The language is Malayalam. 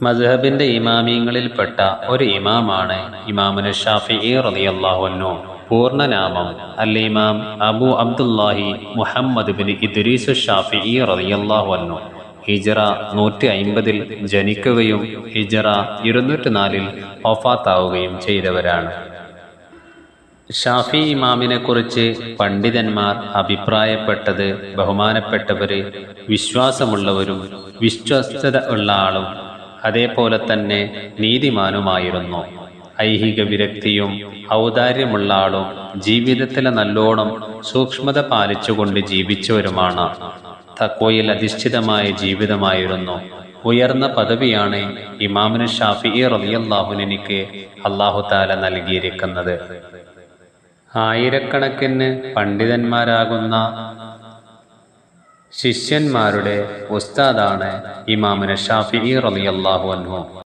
മദ്ഹബിന്റെ ഇമാമിയങ്ങളിൽപ്പെട്ട ഒരു ഇമാമാണ് ഇമാമുന ഷാഫി റളിയല്ലാഹു പൂർണനാമം അൽ ഇമാം Abu Abdullahi Muhammad bin Idris Shafi റളിയല്ലാഹു അൻഹു. ഹിജറ നൂറ്റി അയിമ്പതിൽ ജനിക്കുകയും ഹിജറ ഇരുന്നൂറ്റി നാലിൽ ഒഫാത്താവുകയും ചെയ്തവരാണ്. ഷാഫി ഇമാമിനെ കുറിച്ച് പണ്ഡിതന്മാർ അഭിപ്രായപ്പെട്ടത് ബഹുമാനപ്പെട്ടവര് വിശ്വാസമുള്ളവരും വിശ്വസ്തത ഉള്ള ആളും അതേപോലെ തന്നെ നീതിമാനുമായിരുന്നു. ഐഹിക വിരക്തിയും ഔദാര്യമുള്ള ആളും ജീവിതത്തിലെ നല്ലോണം സൂക്ഷ്മത പാലിച്ചുകൊണ്ട് ജീവിച്ചവരുമാണ്. തക്കോയിൽ അധിഷ്ഠിതമായ ജീവിതമായിരുന്നു. ഉയർന്ന പദവിയാണ് ഇമാമിന് ഷാഫി റബിയല്ലാഹുനെനിക്ക് അള്ളാഹു താല നൽകിയിരിക്കുന്നത്. ആയിരക്കണക്കിന് പണ്ഡിതന്മാരാകുന്ന ശിഷ്യന്മാരുടെ ഉസ്താദാണ് ഇമാമിന് ഷാഫി റളിയല്ലാഹു അൻഹു.